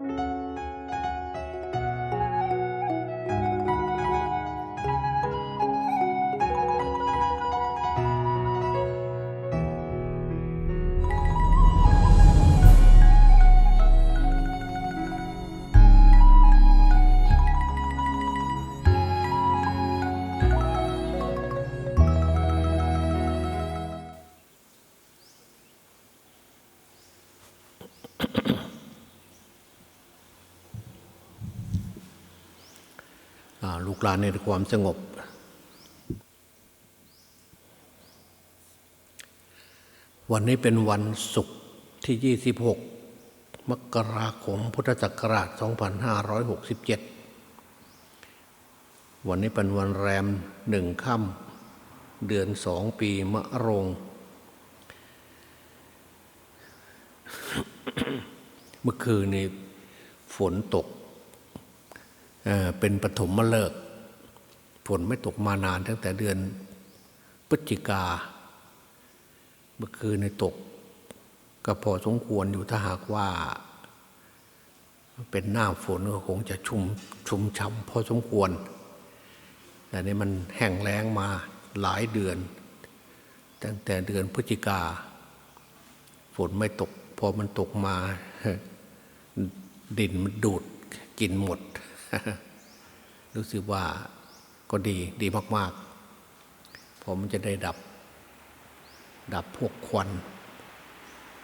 อ่า หลานในความสงบ วันนี้เป็นวันศุกร์ที่ 26 มกราคมพุทธศักราช 2567 วันนี้เป็นวันแรมหนึ่งค่ำเดือนสองปีมะโรง เมื่อคืนนี้ฝนตกเป็นปฐมฤกษ์ นไม่ตกมานานตั้งแต่เดือนพฤศจิกา เมื่อคืนในตกก็พอสมควรอยู่ถ้าหากว่า เป็นหน้าฝนก็คงจะชุ่มชุ่มฉ่ำพอสมควร แต่นี่มันแห้งแล้งมาหลายเดือน ตั้งแต่เดือนพฤศจิกา ฝนไม่ตก พอมันตกมา ดินมันดูดกินหมด รู้สึกว่า ก็ดีดีมาก ๆ ผมจะได้ดับ ดับพวกควัน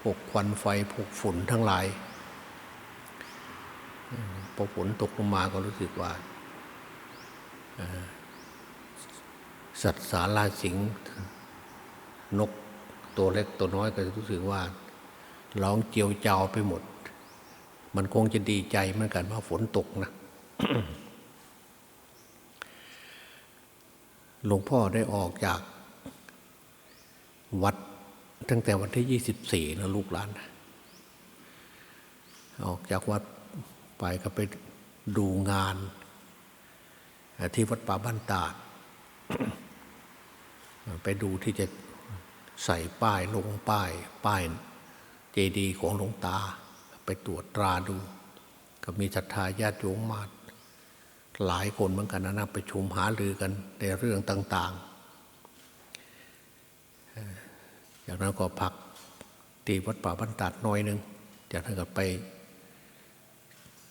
พวกควันไฟ พวกฝุ่นทั้งหลายพอฝนตกลงมาก็รู้สึกว่าสัตว์สาราสิงนกตัวเล็กตัวน้อยก็รู้สึกว่าร้องเจียวเจ้าไปหมด มันคงจะดีใจเหมือนกันว่าฝนตกนะ หลวงพ่อได้ออกจากวัดตั้งแต่วันที่ยี่สิบสี่นะลูกหลาน ออกจากวัดไปก็ไปดูงาน ที่วัดป่าบ้านตาด ไปดูที่จะใส่ป้ายลงป้าย ป้ายเจดีย์ของหลวงตา ไปตรวจตราดู ก็มีศรัทธาญาติโยมมา หลายคนเหมือนกันนะนะไปชุมหารือกันในเรื่องต่าง ๆ จากนั้นก็พักตีวัดป่าบ้านตัดน้อยหนึ่งจากนั้นก็ไป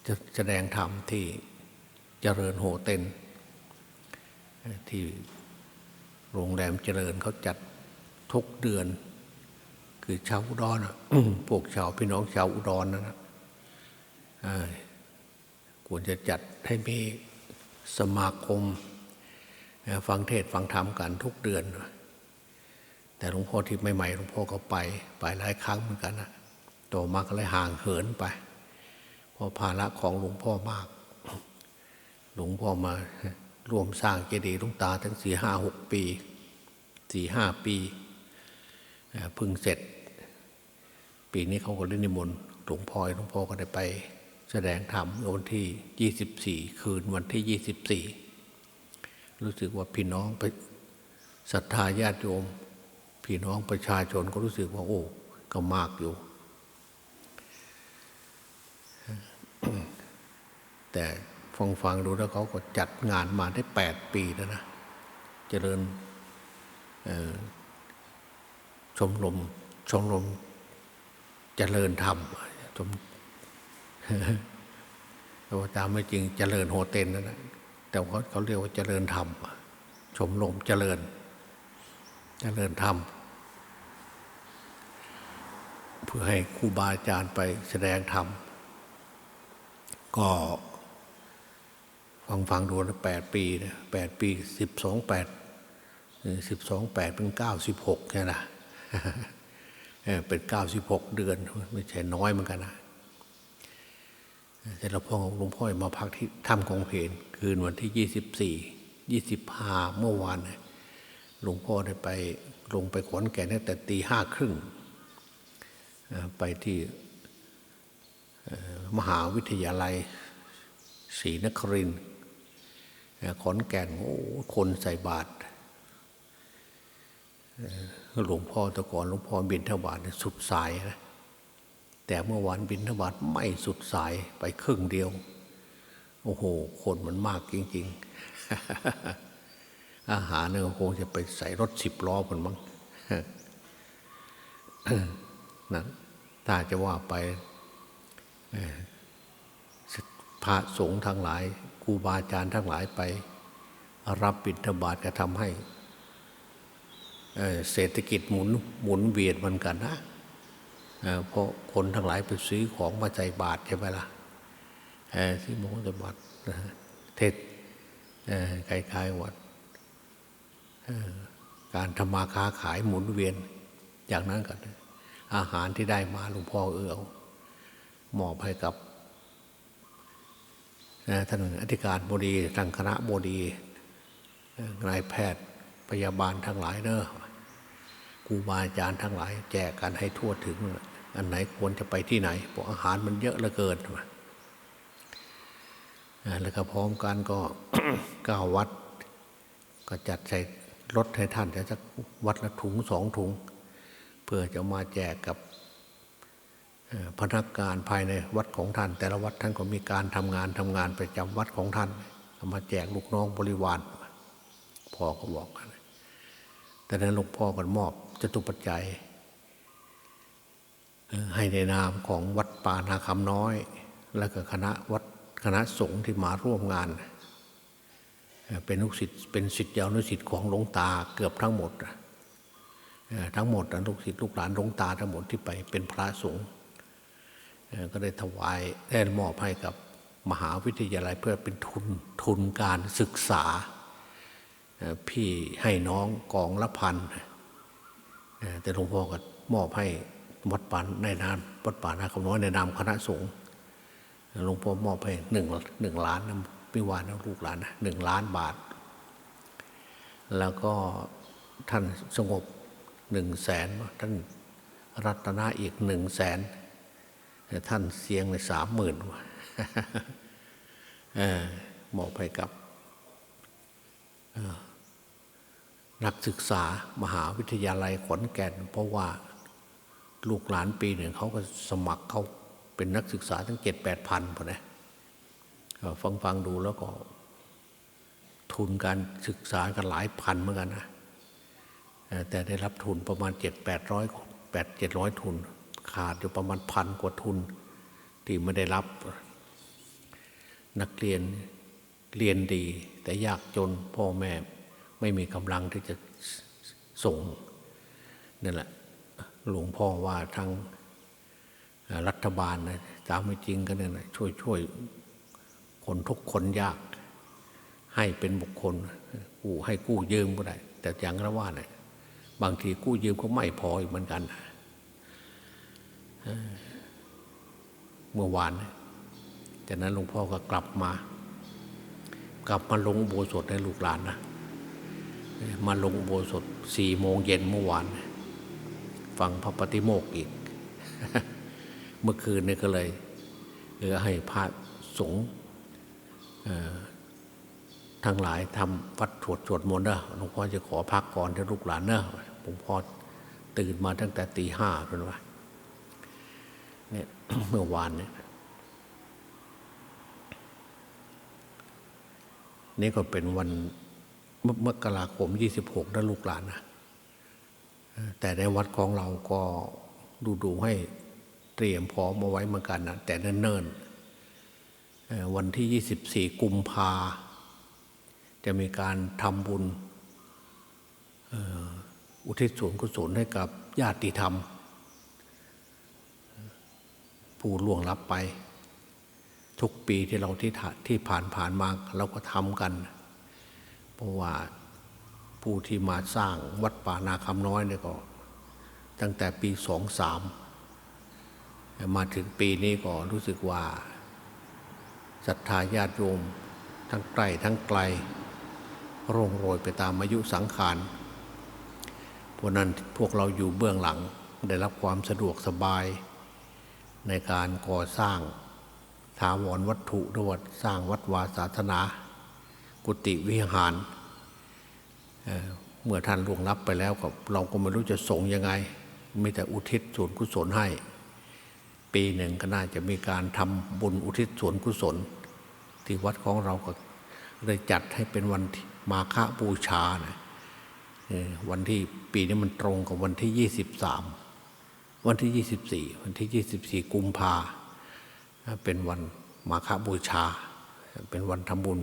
จะแสดงธรรมที่เจริญโหเต็นที่โรงแรมเจริญเขาจัดทุกเดือน คือชาวอุดรนะพวกชาวพี่น้องชาวอุดรนะนะอ่าควรจะจัดให้มี สมาคม ฟังเทศฟังธรรมกันทุกเดือน แต่หลวงพ่อที่ใหม่ๆหลวงพ่อก็ไปไปหลายครั้งเหมือนกันนะโตมาก็เลยห่างเหินไปเพราะภาระของหลวงพ่อมาก หลวงพ่อมาร่วมสร้างเจดีย์ลวงตาทั้งสี่ห้าหกปีสี่ห้าปีพึ่งเสร็จ ปีนี้เขาก็เล่นนิมนต์หลวงพ่อหลวงพ่อก็ได้ไป แสดงธรรมวันที่ยี่สิบสี่คืนวันที่ยี่สิบสี่รู้สึกว่าพี่น้องไปศรัทธาญาติโยม พี่น้องประชาชนก็รู้สึกว่าโอ้ก็มากอยู่ แต่ฟังฟังดูแล้วเขาก็จัดงานมาได้แปดปีแล้วนะ เจริญชมรมชมรมเจริญธรรมชม แต่ว่าตามไม่จริงเจริญโฮเทลนั่นนะแต่เขาเขาเรียกว่าเจริญธรรมชมรมเจริญ เจริญธรรม เพื่อให้ครูบาอาจารย์ไปแสดงธรรม ก็ฟังฟังดูนะแปดปีนะแปดปีสิบสองแปดสิบสองแปดเป็นเก้าสิบหกใช่ไหมเป็นเก้าสิบหกเดือน ไม่ใช่น้อยเหมือนกันนะ แต่หลวพ่อหลวงพ่อมาพักที่ถ้ำของเพนคืนวันที่ยี่สิบสี่ยี่สิบห้าเมื่อวานหลวงพ่อได้ไปลงไปขอนแก่นตั้งแต่ตีห้าครึ่งไปที่มหาวิทยาลัยศรีนครินขอนแก่นโอ้คนใส่บาตรหลวงพ่อตะก่อนหลวงพ่อบินทบาทเนี่ยสุดสายนะ แต่เมื่อวานบินทบาทไม่สุดสายไปครึ่งเดียว โอ้โห คนมันมากจริง ๆ อาหารเนี่ยคงจะไปใส่รถสิบล้อมันมั้งนะถ้าจะว่าไปพระสงฆ์ทั้งหลายครูบาอาจารย์ทั้งหลายไป รับบิณฑบาตก็ทำให้เศรษฐกิจหมุนหมุนเวียนมือนกันนะ เพราะคนทั้งหลายไปซื้อของมาใจบาทใช่ไหมล่ะเอ่อมงคลบาทนะฮะเทศคล้ายๆวัดการทำมาค้าขายหมุนเวียนอย่างนั้นกันอาหารที่ได้มาหลวงพ่อเอือเอามอบให้กับท่านอธิการบดีทางคณะบดีนายแพทย์พยาบาลทั้งหลายเนอะครูบาอาจารย์ทั้งหลาย แจกกันให้ทั่วถึง อันไหนควรจะไปที่ไหนเพราะอาหารมันเยอะเหลือเกินอ่าแล้วก็พร้อมกันก็เก้าวัด ก็จัดใส่รถให้ท่านจะสักวัดละถุงสองถุง เพื่อจะมาแจกกับพนักงานภายในวัดของท่าน แต่ละวัดท่านก็มีการทำงานทำงานประจำวัดของท่าน มาแจกลูกน้องบริวารพ่อก็บอกกันแต่นั้นหลวงพ่อก็มอบจตุปัจจัย ให้ในนามของวัดป่านาคำน้อย และก็คณะวัดคณะสงฆ์ที่มาร่วมงาน เป็นลูกศิษย์เป็นศิษย์ยาวนุศิษย์ของหลวงตาเกือบทั้งหมดทั้งหมดลูกศิษย์ลูกหลานหลวงตาทั้งหมดที่ไปเป็นพระสงฆ์ก็ได้ถวายได้มอบให้กับมหาวิทยาลัยเพื่อเป็นทุนทุนการศึกษา พี่ให้น้องกองละพันแต่หลวงพ่อก็มอบให้ วัดป่าในนามวัดป่านาคำน้อยในนามคณะสงฆ์หลวงพ่อมอบให้หนึ่งหนึ่งล้านนะไม่วานนะลูกหลานนะหนึ่งล้านบาท แล้วก็ท่านสงบหนึ่งแสนท่านรัตนาอีกหนึ่งแสนท่านเสียงในสามหมื่นมอบให้กับนักศึกษามหาวิทยาลัยขอนแก่น เพราะว่า ลูกหลานปีหนึ่งเขาก็สมัครเขาเป็นนักศึกษาทั้งเจ็ดแปดพันพอนะเอ่อฟังฟังดูแล้วก็ ทุนการศึกษากันหลายพันเหมือนกันนะแต่ได้รับทุนประมาณเจ็ดแปดร้อยแปดเจ็ดร้อยทุน ขาดอยู่ประมาณพันกว่าทุน ที่ไม่ได้รับนักเรียนเรียนดี แต่ยากจนพ่อแม่ไม่มีกำลังที่จะส่งนั่นแหละ หลวงพ่อว่าทางรัฐบาลนะตามไม่จริงก็เนี่ยนะช่วยช่วยคนทุกคนยาก ให้เป็นบุคคลกู้ให้กู้ยืมก็ได้ แต่อย่างนั้นว่าเนี่ยบางทีกู้ยืมก็ไม่พออีกเหมือนกันเอ่อเมื่อวานนี่ยจากนั้นหลวงพ่อก็กลับมา กลับมาลงโบสถ์ให้ลูกหลานนะมาลงโบสถ์สี่โมงเย็นเมื่อวาน ฟังพระปฏิโมกข์อีก เมื่อคืนนี่ก็เลยเออให้พระสงฆ์ทั้งหลายทำวัดสวดสวดมนต์เนอะหลวงพ่อจะขอพักก่อนเดี๋ยวลูกหลานเนอะหลวงพ่อตื่นมาตั้งแต่ตีห้าเป็นว่าเนี่ยเมื่อวานเนี่ยนี่ก็เป็นวันมมกราคมยี่สิบหกนะลูกหลานนะ แต่ในวัดของเราก็ดูดูให้เตรียมพร้อมเอาไว้เหมือนกันนะแต่เนิ่นๆวันที่ 24 กุมภาจะมีการทำบุญอุทิศส่วนกุศลให้กับญาติธรรม ผู้ล่วงลับไป ทุกปีที่เราที่ที่ผ่านผ่านมาเราก็ทำกัน เพราะว่า ผู้ที่มาสร้างวัดป่านาคำน้อยเนี่ยก็ ตั้งแต่ปีสองสามมาถึงปีนี้ก็รู้สึกว่าศรัทธาญาติโยมทั้งใกล้ทั้งไกลร่วงโรยไปตามอายุสังขารเพราะนั้นพวกเราอยู่เบื้องหลังได้รับความสะดวกสบาย ในการก่อสร้างถาวรวัตถุด้วยวัดสร้างวัดวาศาสนา กุฏิวิหาร เมื่อท่านล่วงลับไปแล้วก็เราก็ไม่รู้จะส่งยังไงมีแต่อุทิศส่วนกุศลให้ ปีหนึ่งก็น่าจะมีการทำบุญอุทิศส่วนกุศล ที่วัดของเราก็เลยจัดให้เป็นวันมาฆบูชานะวันที่ปีนี้มันตรงกับวันที่ 23 วันที่ 24 วันที่ 24 กุมภาเป็นวันมาฆบูชา เป็นวันทำบุญ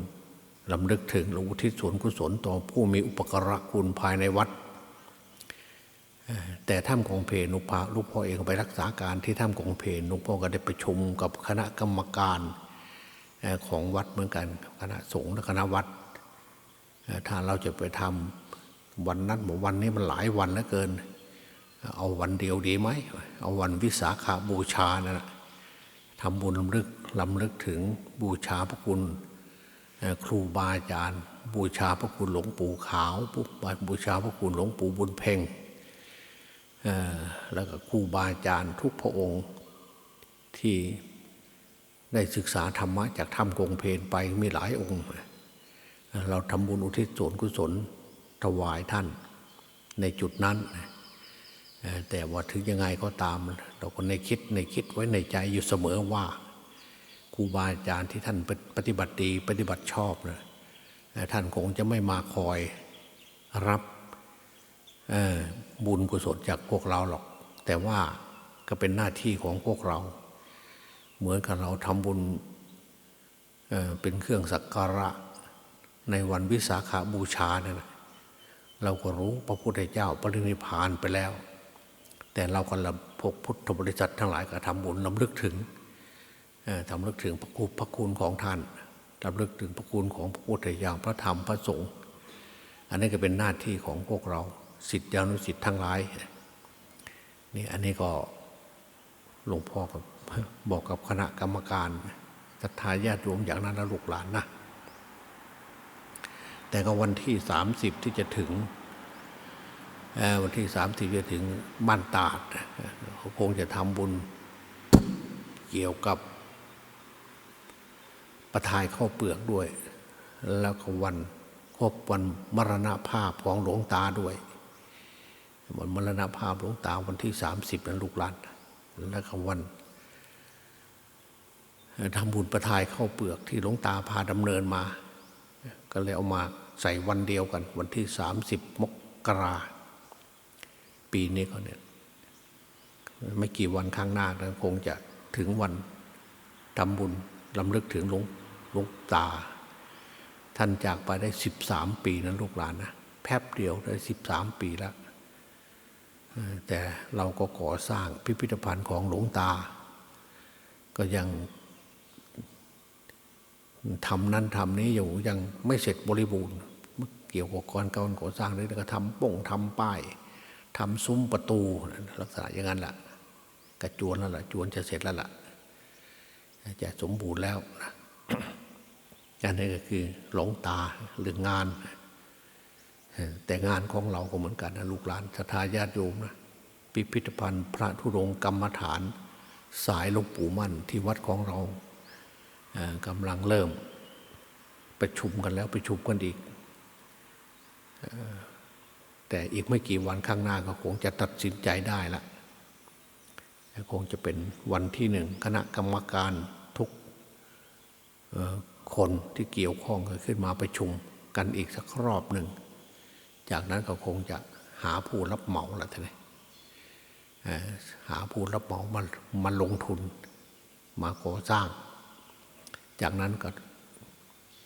ลำลึกถึงหลวงทิศส่วนกุศลต่อผู้มีอุปการะคุณภายในวัด แต่ถ้ำของเพนหลุงพ่อลูกพ่อเองไปรักษาการที่ถ้ำของเพนหลุพ่อก็ได้ประชุมกับคณะกรรมการของวัดเหมือนกันคณะสงฆ์และคณะวัดถ้าเราจะไปทำวันนั้นบอกวันนี้มันหลายวันเหลือเกิน เอาวันเดียวดีไหมเอาวันวิสาขาบูชานั่ะทำบุญลำลึกลำลึกถึงบูชาพระคุณ ครูบาอาจารย์ บูชาพระคุณหลวงปู่ขาวบูชาพระคุณหลวงปู่บุญเพ่งแล้วก็ครูบาอาจารย์ทุกพระองค์ที่ได้ศึกษาธรรมะจากถ้ำกงเพนไปมีหลายองค์ เราทำบุญอุทิศส่วนกุศลถวายท่านในจุดนั้น แต่ว่าถึงยังไงก็ตาม เราก็ในคิดในคิดไว้ในใจอยู่เสมอว่า ครูบาอาจารย์ที่ท่านปฏิบัติดีปฏิบัติชอบนะเอ่อท่านคงจะไม่มาคอยรับบุญกุศลจากพวกเราหรอก แต่ว่าก็เป็นหน้าที่ของพวกเรา เหมือนกับเราทำบุญเเป็นเครื่องสักการะในวันวิสาขาบูชาเนี่ยนะเราก็รู้พระพุทธเจ้าปรินิพานไปแล้ว แต่เราก็ลำพวกพุทธบริษัททั้งหลายก็ทำบุญลำลึกถึง ทำลึกถึงพระคุณพระคุณของท่านลำลึกถึงพระคุณของพระพุทธเจ้าพระธรรมพระสงฆ์อันนี้ก็เป็นหน้าที่ของพวกเราสิทธิอนุสิทธิ์ทั้งหลายนี่อันนี้ก็หลวงพ่อก็บอกกับคณะกรรมการศรัทธาญาติโยมอย่างนั้นนะลูกหลานนะแต่ก็วันที่สามสิบที่จะถึงวันที่สามสิบจะถึงบ้านตาดเขาคงจะทำบุญเกี่ยวกับ ประทายข้าวเปลือกด้วย แล้วก็วันครบวันมรณภาพของหลวงตาด้วย วันมรณภาพหลวงตาวันที่สามสิบนั้นลูกหลานแล้วก็วันทำบุญประทายข้าวเปลือกที่หลวงตาพาดำเนินมา ก็เลยเอามาใส่วันเดียวกัน วันที่สามสิบมกราปีนี้ก็เนี่ยไม่กี่วันข้างหน้านะคงจะถึงวันทำบุญลำลึกถึงหลวง ลวงตา ท่านจากไปได้สิบสามปีนั้นลูกหลานนะแป๊บเดียวได้สิบสามปีแล้วแต่เราก็ก่อสร้างพิพิธภัณฑ์ของหลวงตา ก็ยังทำนั้นทำนี้อยู่ยังไม่เสร็จบริบูรณ์ เกี่ยวกับการการก่อสร้างนี่ก็ทำป่งทำป้ายทำซุ้มประตูลักษณะอย่างนั้นแหละกระจวนแล้วล่ะจวนจะเสร็จแล้วล่ะจะสมบูรณ์แล้วนะ อันนี้ก็คือหลงตาหรืองาน แต่งานของเราก็เหมือนกันนะลูกหลานศรัทธาญาติโยมนะพิพิธภัณฑ์ พระธุรงกรรมฐาน สายหลวงปู่มั่นที่วัดของเรากำลังเริ่มประชุมกันแล้วประชุมกันอีก แต่อีกไม่กี่วันข้างหน้าก็คงจะตัดสินใจได้ละคงจะเป็นวันที่หนึ่งคณะกรรมการทุก คนที่เกี่ยวข้องก็ขึ้นมาประชุมกันอีกสักรอบหนึ่ง จากนั้นก็คงจะหาผู้รับเหมาละท่านนี่เอ่อหาผู้รับเหมามามาลงทุนมาก่อสร้าง จากนั้นก็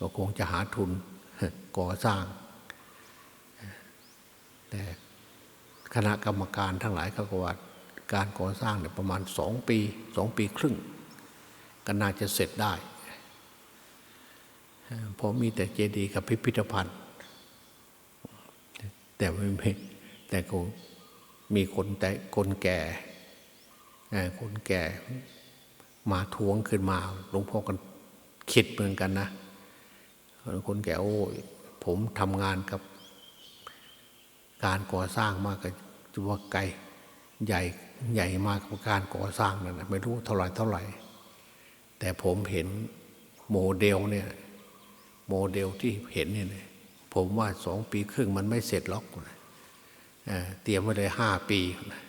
ก็คงจะหาทุนก่อสร้าง แต่คณะกรรมการทั้งหลายเขาก็ว่าการก่อสร้างเนี่ยประมาณสองปีสองปีครึ่ง ก็น่าจะเสร็จได้ เพราะมีแต่เจดีย์กับพิพิธภัณฑ์ แต่ไม่แต่ก็มีคนแต่คนแก่คนแก่มาทวงขึ้นมาหลวงพ่อกันคิดเหมือนกันนะคนแก่โอ้ยผมทำงานกับ การก่อสร้างมากก็จะว่าไกลใหญ่ใหญ่มากกับการก่อสร้างนั่นนะไม่รู้เท่าไหร่เท่าไหร่ แต่ผมเห็นโมเดลเนี่ย โมเดลที่เห็นเนี่ยนะผมว่าสองปีครึ่งมันไม่เสร็จหรอกนะเอเตรียมไว้เลยห้าปีนะ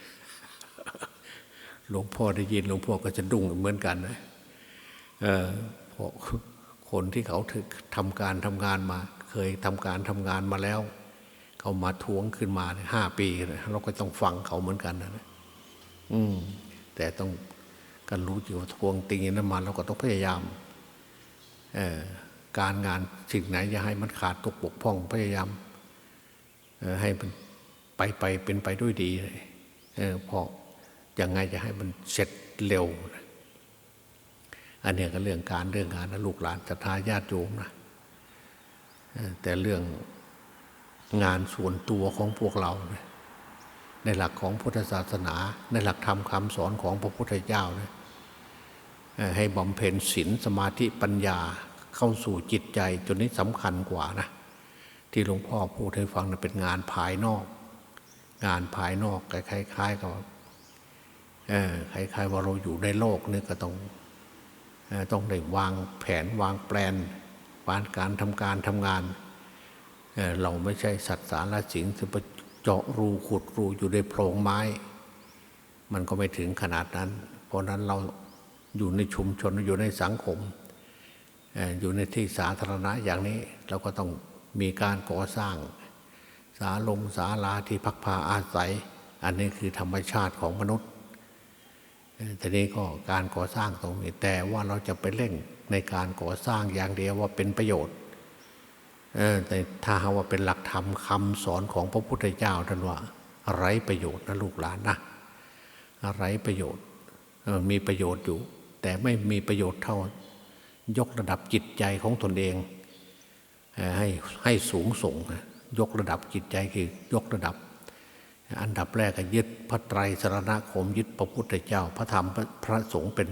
หลวงพ่อได้ยินหลวงพ่อก็จะดุ้งเหมือนกันนะเพราะคนที่เขาถึกทำการทำงานมา เคยทำการทำงานมาแล้ว เขามาทวงขึ้นมาเนี่ยห้าปีนะเราก็ต้องฟังเขาเหมือนกันนะอืมแต่ต้องกันรู้อยู่ว่าทวงติงนั้นมาเราก็ต้องพยายาม เออ การงานสิ่งไหนอย่าให้มันขาดตกบกพร่องพยายามให้มันไปไปเป็นไปด้วยดีเลยเออเพราะยังไงจะให้มันเสร็จเร็วนะอันเนี้ยก็เรื่องการเรื่องงานนะลูกหลานศรัทาญาตโยมนะแต่เรื่องงานส่วนตัวของพวกเรา ในหลักของพุทธศาสนา ในหลักธรรมคำสอนของพระพุทธเจ้านี่ยเอ่อให้บำเพ็ญศีลสมาธิปัญญา เข้าสู่จิตใจจนนี้สำคัญกว่านะ ที่หลวงพ่อพูดให้ฟังนะเป็นงานภายนอก งานภายนอกคล้ายๆกับคล้าย ๆ ว่าเราอยู่ในโลกนี่ก็ต้องต้องได้วางแผนวางแปลนวางการทำการทำงานเเราไม่ใช่สัตว์สารสิงจะไปเจาะรูขุดรูอยู่ในโพรงไม้ มันก็ไม่ถึงขนาดนั้น เพราะนั้นเราอยู่ในชุมชนอยู่ในสังคม อยู่ในที่สาธารณะอย่างนี้เราก็ต้องมีการก่อสร้างสาลงศาลาที่พักพาอาศัย อันนี้คือธรรมชาติของมนุษย์เอ่อทีนี้ก็การก่อสร้างตรงนี้แต่ว่าเราจะไปเร่งในการก่อสร้างอย่างเดียวว่าเป็นประโยชน์แต่ถ้าหาว่าเป็นหลักธรรมคำสอนของพระพุทธเจ้าท่านว่าไรประโยชน์นะลูกหลานนะไรประโยชน์มีประโยชน์อยู่ แต่ไม่มีประโยชน์เท่า ยกระดับจิตใจของตนเองให้ให้สูงส่งยกระดับจิตใจคือยกระดับ อันดับแรกก็ยึดพระไตรสรณคมยึดพระพุทธเจ้า พระธรรมพระพระสงฆ์เป็น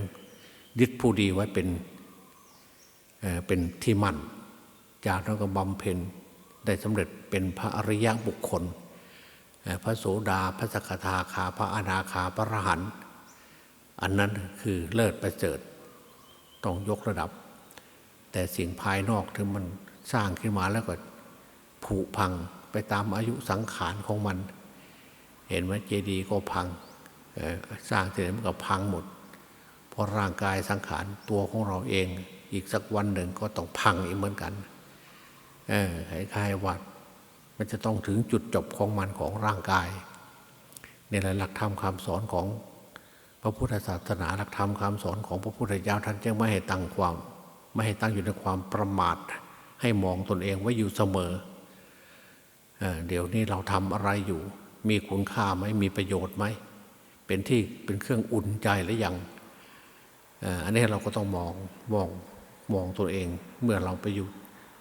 ยึดผู้ดีไว้เป็นเเป็นที่มั่น จากนั้นก็บำเพ็ญได้สำเร็จเป็นพระอริยบุคคล พระโสดาพระสกทาคาพระอนาคาพระรหันต์อันนั้นคือเลิศประเสริฐต้องยกระดับ แต่สิ่งภายนอกถึงมันสร้างขึ้นมาแล้วก็ผุพังไปตามอายุสังขารของมัน เห็นไหมเจดีย์ก็พังสร้างที่ไหนมันก็พังหมดเพราะร่างกายสังขารตัวของเราเอง อีกสักวันหนึ่งก็ต้องพังอีกเหมือนกันเออคล้ายๆว่ามันจะต้องถึงจุดจบของมันของร่างกายในหลักธรรมคำสอนของพระพุทธศาสนาหลักธรรมคำสอนของพระพุทธเจ้าท่านจึงไม่ให้ตั้งความ ไม่ให้ตั้งอยู่ในความประมาท ให้มองตนเองไว้อยู่เสมอเอเดี๋ยวนี้เราทำอะไรอยู่ มีคุณค่าไหมมีประโยชน์ไหมเป็นที่เป็นเครื่องอุ่นใจหรือยังอ,อันนี้เราก็ต้องมองมองมองตัวเอง เมื่อเราไปอยู่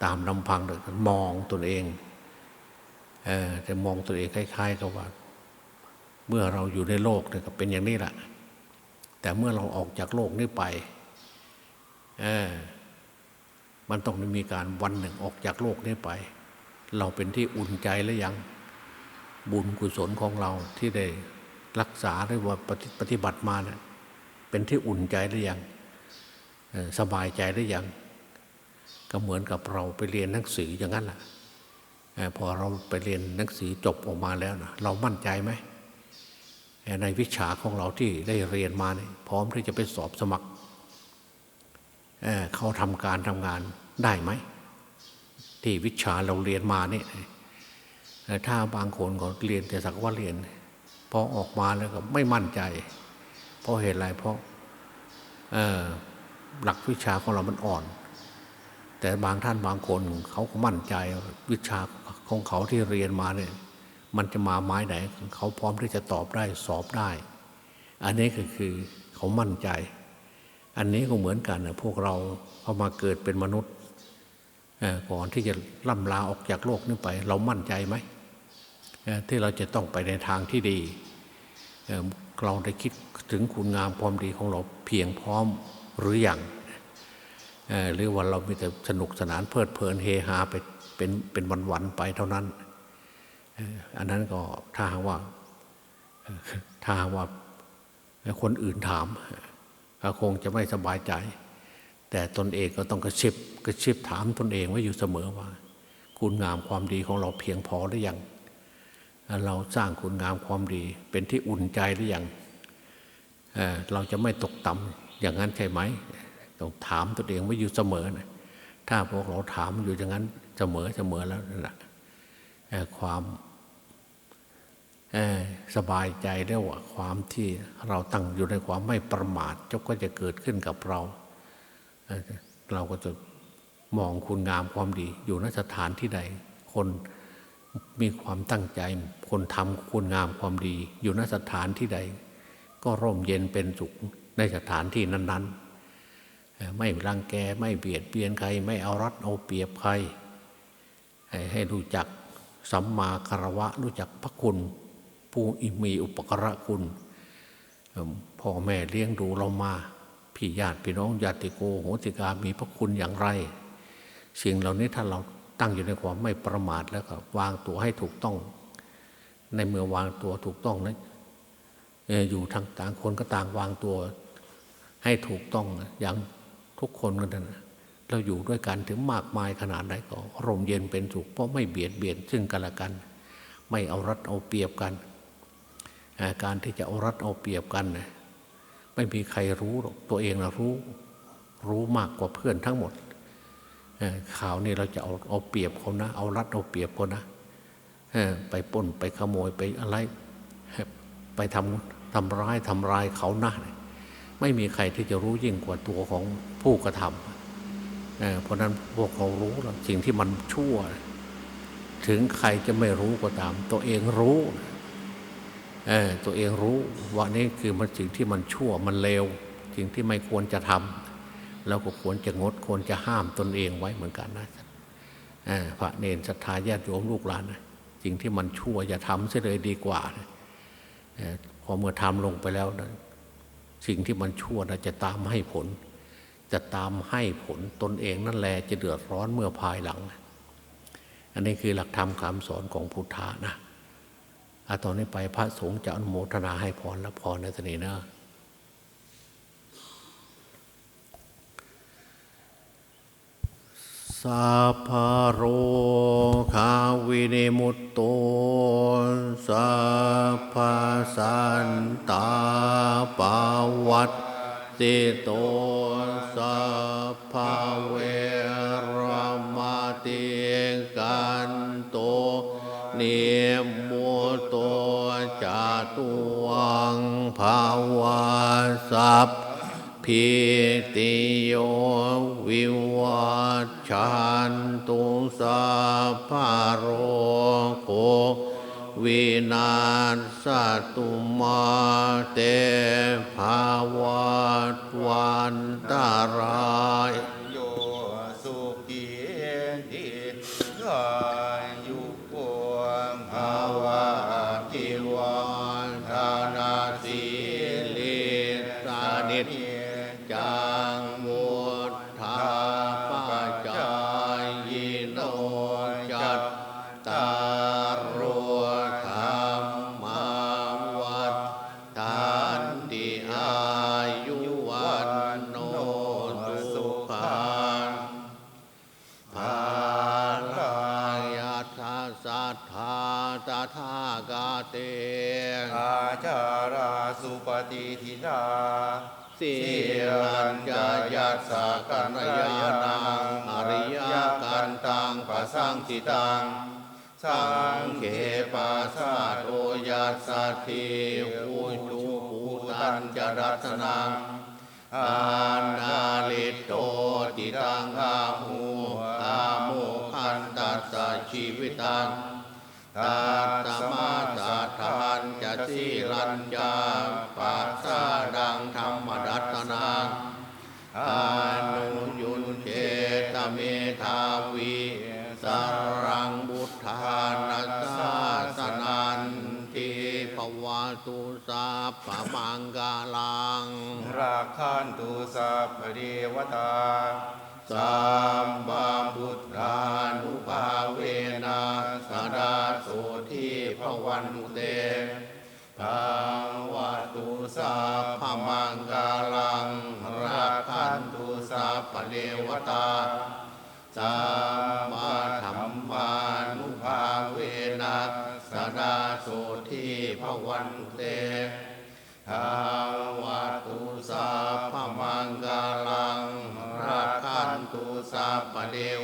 ตามลำพังเลยมองตัวเองเออแต่มองตัวเองคล้ายๆกับว่า เมื่อเราอยู่ในโลกเนี่ยเป็นอย่างนี้แหละแต่เมื่อเราออกจากโลกนี้ไปเออ มันต้องมีการวันหนึ่งออกจากโลกนี้ไป เราเป็นที่อุ่นใจหรือยังบุญกุศลของเราที่ได้รักษาหรือว่าปฏิปฏิบัติมาเนี่ยเป็นที่อุ่นใจหรือยังสบายใจหรือยังก็เหมือนกับเราไปเรียนหนังสืออย่างนั้นแหละเอ่อพอเราไปเรียนหนังสือจบออกมาแล้วนะเรามั่นใจไหมในวิชาของเราที่ได้เรียนมาเนี่ยพร้อมที่จะไปสอบสมัคร เขาทำการทำงานได้ไหม ที่วิชาเราเรียนมาเนี่ยถ้าบางคนก็เรียนแต่สักว่าเรียนพอออกมาแล้วก็ไม่มั่นใจ เพราะเหตุอะไรเพราะหลักวิชาของเรามันอ่อน แต่บางท่านบางคนเขาก็มั่นใจวิชาของเขาที่เรียนมาเนี่ยมันจะมาไม้ไหน เขาพร้อมที่จะตอบได้สอบได้ อันนี้ก็คือเขามั่นใจ อันนี้ก็เหมือนกันนะพวกเราพอามาเกิดเป็นมนุษย์ก่อนที่จะล่ำลาออกจากโลกนี้ไป เรามั่นใจไหมที่เราจะต้องไปในทางที่ดีเราได้คิดถึงคุณงามความดีของเราเพียงพร้อมหรืออยังหรือว่าเรามีแต่สนุกสนานเพลิดเพลินเฮฮาไปเป็นเป็นวันๆไปเท่านั้น อันนั้นก็ถ้าว่าถ้าว่าคนอื่นถาม ก็คงจะไม่สบายใจ แต่ตนเองก็ต้องกระชิบกระชิบถามตนเองไว้อยู่เสมอว่า คุณงามความดีของเราเพียงพอหรือยังเราสร้างคุณงามความดี เป็นที่อุ่นใจหรือยังเเราจะไม่ตกต่ำอย่างนั้นใช่ไหมต้องถามตัวเองไว้อยู่เสมอนะถ้าพวกเราถามอยู่อย่างนั้นเสมอเสมอแล้วนะความ สบายใจได้ว่าความที่เราตั้งอยู่ในความไม่ประมาทจก็จะเกิดขึ้นกับเราเเราก็จะมองคุณงามความดี อยู่นสถานที่ใด คนมีความตั้งใจ คนทำคุณงามความดี อยู่นสถานที่ใด ก็ร่มเย็นเป็นสุขในสถานที่นั้น ๆ ไม่รังแกไม่เบียดเบียนใคร ไม่เอารัดเอาเปรียบใคร ให้รู้จักสัมมาคารวะรู้จักพระคุณ ผู้มีอุปการะคุณพ่อแม่เลี้ยงดูเรามาพี่ญาติพี่น้องญาติโกโหติกามีพระคุณอย่างไร สิ่งเหล่านี้ถ้าเราตั้งอยู่ในความไม่ประมาทแล้วก็วางตัวให้ถูกต้อง ในเมื่อวางตัวถูกต้องนั้นอยู่ทางต่างคนก็ต่างวางตัวให้ถูกต้องอย่างทุกคนกันนะเราอยู่ด้วยกันถึงมากมายขนาดไหนก็ร่มเย็นเป็นสุขเพราะไม่เบียดเบียนซึ่งกันและกัน ไม่เอารัดเอาเปรียบกัน การที่จะเอารัดเอาเปรียบกันนะไม่มีใครรู้หรอกตัวเองนะรู้รู้มากกว่าเพื่อนทั้งหมดข่าวนี้เราจะเอาเอาเปรียบเขานะ เอารัดเอาเปรียบเขานะไปป้นไปขโมยไปอะไร ไปทำทำร้ายทำลายเขานะไม่มีใครที่จะรู้ยิ่งกว่าตัวของผู้กระทำเเพราะนั้นพวกเขารู้แล้วสิ่งที่มันชั่ว ถึงใครจะไม่รู้ก็ตาม ตัวเองรู้ ตัวเองรู้ว่านี่คือมันสิ่งที่มันชั่วมันเลวสิ่งที่ไม่ควรจะทำเราก็ควรจะงดควรจะห้ามตนเองไว้เหมือนกันนะพระเนรศรัทธาญาติโยมลูกหลานนะสิ่งที่มันชั่วอย่าทำเสียเลยดีกว่านะพอเมื่อทำลงไปแล้วนะสิ่งที่มันชั่วนะจะตามให้ผล จะตามให้ผลตนเองนั่นแหละจะเดือดร้อนเมื่อภายหลัง อันนี้คือหลักธรรมคำสอนของพุทธานะ อาตอนนี้ไปพระสงฆ์จะอนุโมทนาให้พรและพรในตนีนะสัพพโรคาวินิมุตโตสัพพะสันตาปาวัตติโตสัพพะเว จาตุวังภาวาสัพพิติโยวิวัชชันตุสัพพะโรโควินาศตุมาเตภาวัตวันตารายโยสุขีติ สะกัญญาณังอริยกันตังปะสังสิตัง สังเขปาสาโตยัสสะทิอุจุปูตัญจรัตนังอานาลิโตติตังอาหูอาโมคันตัสสชีวิตังตัตมาสัทานจะสีรัญญาปัสสาดังธรรมดัตนังอา พะมังกาลัง ราคันตุสัพพเดวตาสัมมาบุตรานุภาเวนะสดาโสทีพระวันเตภาวะตุสัพพมังกาลังรักขันตุสัพพะเดวตาสัมมาธรรมานุภาเวนะสดาโสทีพระวันเต ทาวตุสาพมังกาลังรักันตุสาปเดว